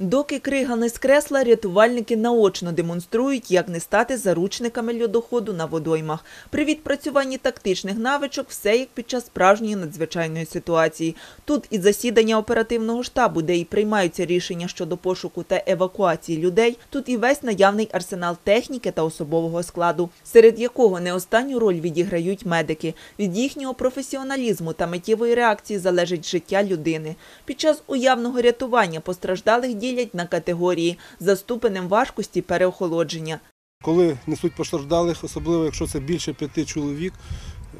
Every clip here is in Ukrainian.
Доки крига не скресла, рятувальники наочно демонструють, як не стати заручниками льодоходу на водоймах. При відпрацюванні тактичних навичок все як під час справжньої надзвичайної ситуації. Тут і засідання оперативного штабу, де і приймаються рішення щодо пошуку та евакуації людей. Тут і весь наявний арсенал техніки та особового складу, серед якого не останню роль відіграють медики. Від їхнього професіоналізму та миттєвої реакції залежить життя людини. Під час уявного рятування постраждалих ділять на категорії за ступенем важкості переохолодження. Коли несуть постраждалих, особливо якщо це більше п'яти чоловік,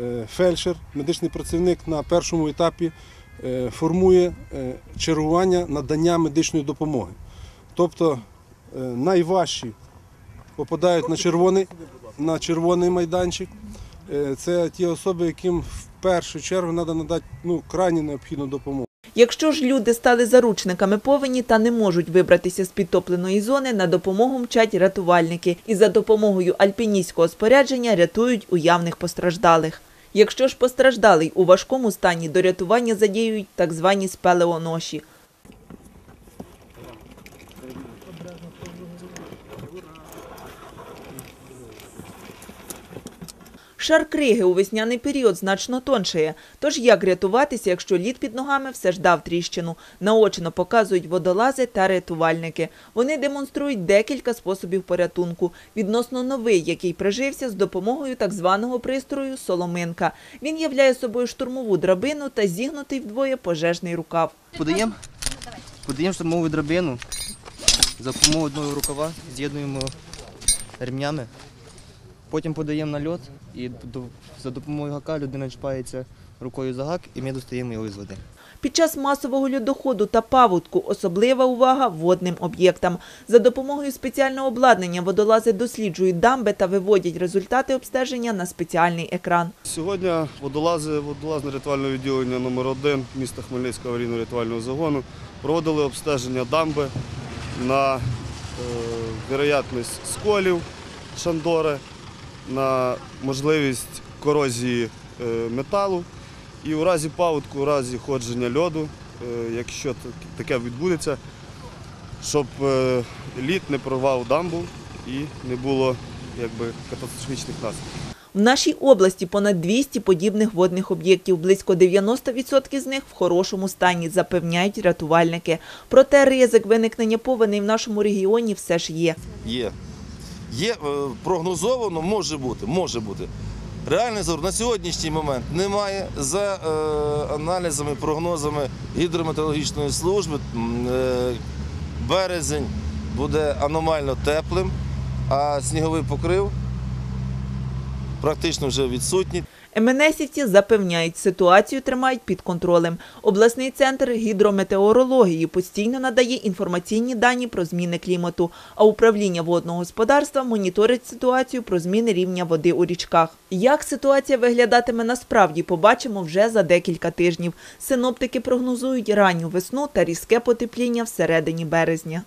е, фельдшер, медичний працівник на першому етапі е, формує е, чергування надання медичної допомоги. Тобто найважчі попадають на червоний, на червоний майданчик. Це ті особи, яким в першу чергу треба надати ну, крайні необхідну допомогу. Якщо ж люди стали заручниками повені та не можуть вибратися з підтопленої зони, на допомогу мчать рятувальники і за допомогою альпіністського спорядження рятують уявних постраждалих. Якщо ж постраждалий у важкому стані, до рятування задіюють так звані спелеоноші. Шар криги у весняний період значно тоншає. Тож як рятуватися, якщо лід під ногами все ж дав тріщину? Наочно показують водолази та рятувальники. Вони демонструють декілька способів порятунку. Відносно новий, який прижився з допомогою так званого пристрою соломинка. Він являє собою штурмову драбину та зігнутий вдвоє пожежний рукав. Подаємо, подаємо штурмову драбину за допомогою одного рукава, з'єднуємо ремнями. Потім подаємо на льот і за допомогою гака людина чіпається рукою за гак і ми достаємо його із води. Під час масового льодоходу та паводку особлива увага водним об'єктам. За допомогою спеціального обладнання водолази досліджують дамби та виводять результати обстеження на спеціальний екран. Сьогодні водолази, водолазне рятувальне відділення номер 1 міста Хмельницького аварійно-рятувального загону проводили обстеження дамби на е, вероятність сколів шандори, на можливість корозії е, металу. І у разі паводку, у разі ходження льоду, е, якщо так- таке відбудеться, щоб е, лід не порвав дамбу і не було якби, катастрофічних наслідків. В нашій області понад 200 подібних водних об'єктів. Близько 90% з них в хорошому стані, запевняють рятувальники. Проте ризик виникнення повеней в нашому регіоні все ж є. Є. Є е, прогнозовано, може бути, може бути. Реальний зор на сьогоднішній момент немає. За е, аналізами, прогнозами гідрометеорологічної служби, е, березень буде аномально теплим, а сніговий покрив практично вже відсутній. МНСівці запевняють, ситуацію тримають під контролем. Обласний центр гідрометеорології постійно надає інформаційні дані про зміни клімату, а управління водного господарства моніторить ситуацію про зміни рівня води у річках. Як ситуація виглядатиме насправді, побачимо вже за декілька тижнів. Синоптики прогнозують ранню весну та різке потепління всередині березня.